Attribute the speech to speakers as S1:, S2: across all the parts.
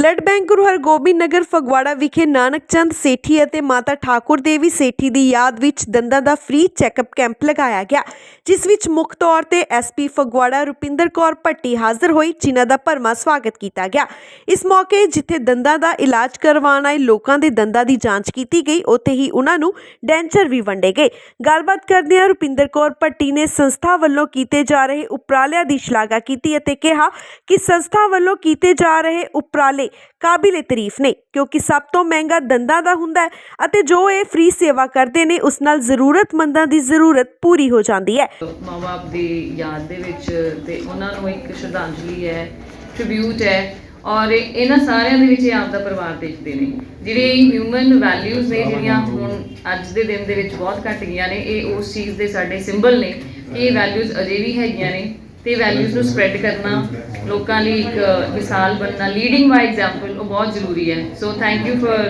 S1: Blood bank Guru Hargobind Nagar Phagwara ਵਿਖੇ ਨਾਨਕ ਚੰਦ ਸੇਠੀ ਅਤੇ ਮਾਤਾ ਠਾਕੁਰ ਦੇਵੀ ਸੇਠੀ ਦੀ ਯਾਦ ਵਿੱਚ ਦੰਦਾਂ ਦਾ ਫ੍ਰੀ ਚੈੱਕਅਪ ਕੈਂਪ ਲਗਾਇਆ ਗਿਆ, ਜਿਸ ਵਿੱਚ ਮੁੱਖ ਤੌਰ ਤੇ ਐਸਪੀ ਫਗਵਾੜਾ ਰੁਪਿੰਦਰ ਕੌਰ ਭੱਟੀ ਹਾਜ਼ਰ ਹੋਈ, ਜਿਨ੍ਹਾਂ ਦਾ ਭਰਮਾ ਸਵਾਗਤ ਕੀਤਾ ਗਿਆ। ਇਸ ਮੌਕੇ ਜਿੱਥੇ ਦੰਦਾਂ ਦਾ ਇਲਾਜ ਕਰਵਾਉਣ ਆਏ ਲੋਕਾਂ ਦੇ ਦੰਦਾਂ ਦੀ ਜਾਂਚ ਕੀਤੀ ਗਈ, ਉੱਥੇ ਹੀ ਉਹਨਾਂ ਨੂੰ ਡੈਂਚਰ ਵੀ ਵੰਡੇ ਗਏ। ਗੱਲਬਾਤ ਕਰਦਿਆਂ ਰੁਪਿੰਦਰ ਕੌਰ ਭੱਟੀ ਨੇ ਸੰਸਥਾ ਵੱਲੋਂ ਕੀਤੇ ਜਾ ਰਹੇ ਉਪਰਾਲਿਆਂ ਦੀ ਸ਼ਲਾਘਾ ਕੀਤੀ ਅਤੇ ਕਿਹਾ ਕਿ ਸੰਸਥਾ ਵੱਲੋਂ ਕੀਤੇ ਜਾ ਰਹੇ ਉਪਰਾਲੇ ਕਾਬਿਲੇ ਤਾਰੀਫ ਨੇ, ਕਿਉਂਕਿ ਸਭ ਤੋਂ ਮਹਿੰਗਾ ਦੰਦਾਂ ਦਾ ਹੁੰਦਾ ਹੈ ਅਤੇ ਜੋ ਇਹ ਫ੍ਰੀ ਸੇਵਾ ਕਰਦੇ ਨੇ, ਉਸ ਨਾਲ ਜ਼ਰੂਰਤਮੰਦਾਂ ਦੀ ਜ਼ਰੂਰਤ ਪੂਰੀ ਹੋ ਜਾਂਦੀ ਹੈ।
S2: ਮਾਂ-ਬਾਪ ਦੀ ਯਾਦ ਦੇ ਵਿੱਚ ਤੇ ਉਹਨਾਂ ਨੂੰ ਇੱਕ ਸ਼ਰਧਾਂਜਲੀ ਹੈ ਟ੍ਰਿਬਿਊਟ ਹੈ ਔਰ ਇਹਨਾਂ ਸਾਰਿਆਂ ਦੇ ਵਿੱਚ ਇਹ ਆਪਦਾ ਪਰਿਵਾਰ ਦੇਖਦੇ ਨੇ। ਜਿਹੜੇ ਹਿਊਮਨ ਵੈਲਿਊਜ਼ ਨੇ, ਜਿਹੜੀਆਂ ਹੁਣ ਅੱਜ ਦੇ ਦਿਨ ਦੇ ਵਿੱਚ ਬਹੁਤ ਘਟ ਗਈਆਂ ਨੇ, ਇਹ ਉਸ ਚੀਜ਼ ਦੇ ਸਾਡੇ ਸਿੰਬਲ ਨੇ ਇਹ ਵੈਲਿਊਜ਼ ਅਜੇ ਵੀ ਹੈਗੀਆਂ ਨੇ। ਤੇ ਵੈਲਿਊਜ਼ ਨੂੰ ਸਪਰੈਡ ਕਰਨਾ ਲੋਕਾਂ ਲਈ ਇੱਕ ਮਿਸਾਲ ਬਣਨਾ ਲੀਡਿੰਗ ਬਾਈ ਐਗਜ਼ਾਮਪਲ ਉਹ ਬਹੁਤ ਜ਼ਰੂਰੀ ਹੈ। So thank you for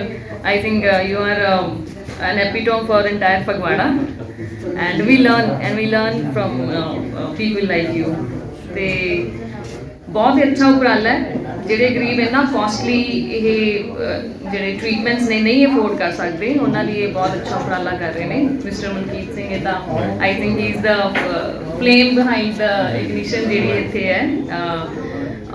S2: I think you are an epitome for entire Phagwara and we learn and we learn from uh, uh, you like ਤੇ ਬਹੁਤ ਹੀ ਅੱਛਾ ਉਪਰਾਲਾ ਹੈ। ਜਿਹੜੇ ਗਰੀਬ ਇੰਨਾ ਕਾਸਟਲੀ ਇਹ ਅਹ, ਜਿਹੜੇ ਟ੍ਰੀਟਮੈਂਟਸ ਨੇ ਨਹੀਂ ਅਫੋਰਡ ਕਰ ਸਕਦੇ ਉਹਨਾਂ ਲਈ ਇਹ ਬਹੁਤ ਅੱਛਾ ਉਪਰਾਲਾ ਕਰ ਰਹੇ ਨੇ ਮਿਸਟਰ ਮਨਕੀਤ ਸਿੰਘ ਇਹ ਤਾਂ I think he is the flame behind the ignition ਜਿਹੜੀ ਇੱਥੇ ਹੈ ਅਹ,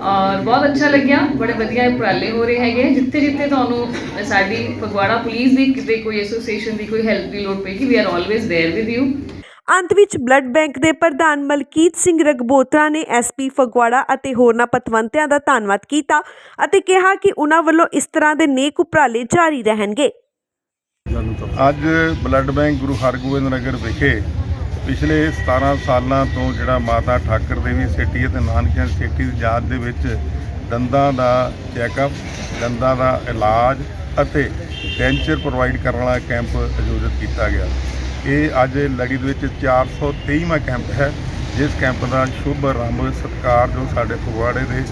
S2: ਔਰ ਬਹੁਤ ਅੱਛਾ ਲੱਗਿਆ ਬੜੇ ਵਧੀਆ ਉਪਰਾਲੇ ਹੋ ਰਹੇ ਹੈਗੇ ਜਿੱਥੇ ਜਿੱਥੇ ਤੁਹਾਨੂੰ ਸਾਡੀ ਫਗਵਾੜਾ ਪੁਲਿਸ ਦੀ ਕਿਤੇ ਕੋਈ ਐਸੋਸੀਏਸ਼ਨ ਦੀ ਕੋਈ ਹੈਲਪ ਦੀ ਲੋੜ ਪਏਗੀ we are always there with you
S1: ਅੰਤ ਵਿੱਚ ਬਲੱਡ ਬੈਂਕ ਦੇ ਪ੍ਰਧਾਨ ਮਲਕੀਤ ਸਿੰਘ ਰਗਬੋਤਰਾ ਨੇ ਐਸਪੀ ਫਗਵਾੜਾ ਅਤੇ ਹੋਰਨਾਂ ਪਤਵੰਤਿਆਂ ਦਾ ਧੰਨਵਾਦ ਕੀਤਾ ਅਤੇ ਕਿਹਾ ਕਿ ਉਹਨਾਂ ਵੱਲੋਂ ਇਸ ਤਰ੍ਹਾਂ ਦੇ ਨੇਕ ਉਪਰਾਲੇ ਜਾਰੀ ਰਹਿਣਗੇ।
S3: ਅੱਜ ਬਲੱਡ ਬੈਂਕ ਗੁਰੂ ਹਰਗੋਬਿੰਦ ਨਗਰ ਵਿਖੇ ਪਿਛਲੇ 17 ਸਾਲਾਂ ਤੋਂ ਜਿਹੜਾ ਮਾਤਾ ਠਾਕਰ ਦੇਵੀ ਸੇਠੀ ਅਤੇ ਨਾਨਕਿਆਂ ਸੇਠੀ ਦੀ ਯਾਦ ਦੇ ਵਿੱਚ ਦੰਦਾਂ ਦਾ ਚੈੱਕਅਪ, ਦੰਦਾਂ ਦਾ ਇਲਾਜ ਅਤੇ ਡੈਂਚਰ ਪ੍ਰੋਵਾਈਡ ਕਰਨ ਵਾਲਾ ਕੈਂਪ ਆਯੋਜਿਤ ਕੀਤਾ ਗਿਆ। ਇਹ ਅੱਜ ਲੜੀ ਦੇ ਵਿੱਚ 423ਵਾਂ ਕੈਂਪ ਹੈ। ਜਿਸ ਕੈਂਪ ਦਾ ਸ਼ੁਭ ਆਰੰਭ ਸਤਿਕਾਰ ਜੋ ਸਾਡੇ ਫਗਵਾੜੇ ਦੇ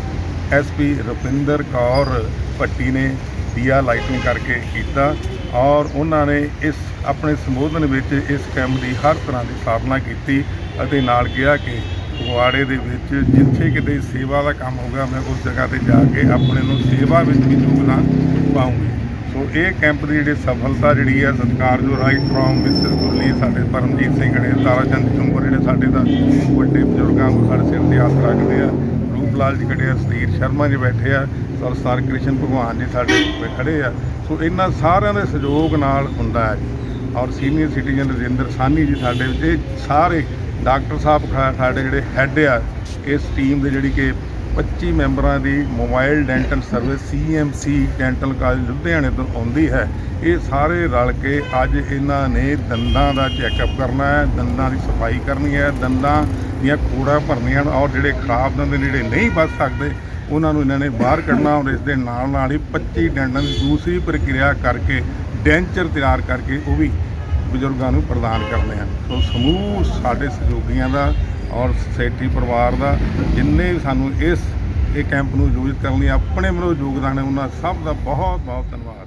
S3: ਐਸਪੀ ਰੁਪਿੰਦਰ ਕੌਰ ਭੱਟੀ ਨੇ ਦੀਆ ਲਾਈਟਿੰਗ ਕਰਕੇ ਕੀਤਾ ਔਰ ਉਹਨਾਂ ਨੇ ਇਸ, ਆਪਣੇ ਸੰਬੋਧਨ ਵਿੱਚ ਇਸ ਕੈਂਪ ਦੀ ਹਰ ਤਰ੍ਹਾਂ ਦੀ ਸਾਧਨਾ ਕੀਤੀ ਅਤੇ ਨਾਲ ਕਿਹਾ ਕਿ ਫਗਵਾੜੇ ਦੇ ਵਿੱਚ ਜਿੱਥੇ ਕਿਤੇ ਸੇਵਾ ਦਾ ਕੰਮ ਹੋਗਾ ਮੈਂ ਉਸ ਜਗ੍ਹਾ ਤੇ ਜਾ ਕੇ ਆਪਣੇ ਨੂੰ ਸੇਵਾ ਵਿੱਚ ਵੀ ਯੋਗਦਾਨ ਪਾਉਂਗੀ ਸੋ ਇਹ ਕੈਂਪ ਦੀ ਜਿਹੜੀ ਸਫਲਤਾ ਜਿਹੜੀ ਹੈ ਜੋ ਰਾਈਟ ਫਰੋਮ ਮਿਸਿਸ ਗੁਰਲੀ ਸਾਡੇ ਪਰਮਜੀਤ ਸਿੰਘ ਨੇ ਤਾਰਾਚੰਦ ਜੰਬਰ ਜਿਹੜੇ ਸਾਡੇ ਦਾ ਵੱਡੇ ਬਜ਼ੁਰਗਾਂ ਨੂੰ ਸਾਡੇ ਸਿਰ ਤੇ ਹੱਥ ਰੱਖਦੇ ਆ। ਰੂਪ ਲਾਲ ਜੀ ਖੜੇ ਆ ਸਤੀਰ ਸ਼ਰਮਾ ਜੀ ਬੈਠੇ ਆ, ਸਰ ਸਰ ਕ੍ਰਿਸ਼ਨ ਭਗਵਾਨ ਜੀ ਸਾਡੇ ਕੋਲ ਖੜੇ ਆ। ਸੋ ਇਹਨਾਂ ਸਾਰਿਆਂ ਦੇ ਸਹਿਯੋਗ ਨਾਲ ਹੁੰਦਾ ਹੈ ਔਰ ਸੀਨੀਅਰ ਸਿਟੀਜ਼ਨ ਰਜਿੰਦਰ ਸਾਨੀ ਜੀ ਸਾਡੇ ਵਿੱਚ ਇਹ ਸਾਰੇ ਡਾਕਟਰ ਸਾਹਿਬ ਖਾ- ਸਾਡੇ ਜਿਹੜੇ ਹੈੱਡ ਆ, ਇਸ ਟੀਮ ਦੇ ਜਿਹੜੀ ਕਿ 25 ਮੈਂਬਰਾਂ ਦੀ mobile dental service CMC dental college ਲੁਧਿਆਣੇ ਤੋਂ ਆਉਂਦੀ ਹੈ। ਇਹ ਸਾਰੇ ਰਲ ਕੇ ਅੱਜ ਇਹਨਾਂ ਨੇ ਦੰਦਾਂ ਦਾ ਚੈੱਕਅਪ ਕਰਨਾ ਹੈ, ਦੰਦਾਂ ਦੀ ਸਫ਼ਾਈ ਕਰਨੀ ਹੈ, ਦੰਦਾਂ ਦੀਆਂ ਖੋੜਾਂ ਭਰਨੀਆਂ ਔਰ ਜਿਹੜੇ ਖਰਾਬ ਦੰਦ ਜਿਹੜੇ ਨਹੀਂ ਬਚ ਸਕਦੇ, ਉਹਨਾਂ ਨੂੰ ਇਹਨਾਂ ਨੇ ਬਾਹਰ ਕੱਢਣਾ ਔਰ ਇਸ ਦੇ ਨਾਲ ਨਾਲ ਹੀ 25 ਡੈਂਟਾਂ ਦੀ ਦੂਸਰੀ ਪ੍ਰਕਿਰਿਆ ਕਰਕੇ ਡੈਂਚਰ ਤਿਆਰ ਕਰਕੇ ਉਹ ਵੀ ਬਜ਼ੁਰਗਾਂ ਨੂੰ ਪ੍ਰਦਾਨ ਕਰਨੇ ਹਨ। ਸੋ ਸਮੂਹ ਸਾਡੇ ਸਹਿਯੋਗੀਆਂ ਦਾ ਔਰ ਸੋਸਾਇਟੀ, ਪਰਿਵਾਰ ਦਾ ਜਿੰਨੇ ਵੀ ਸਾਨੂੰ ਇਸ ਇਹ ਕੈਂਪ ਨੂੰ ਆਯੋਜਿਤ ਕਰਨ ਲਈ ਆਪਣੇ ਵੱਲੋਂ ਯੋਗਦਾਨ ਹੈ, ਉਹਨਾਂ ਸਭ ਦਾ ਬਹੁਤ ਬਹੁਤ ਧੰਨਵਾਦ।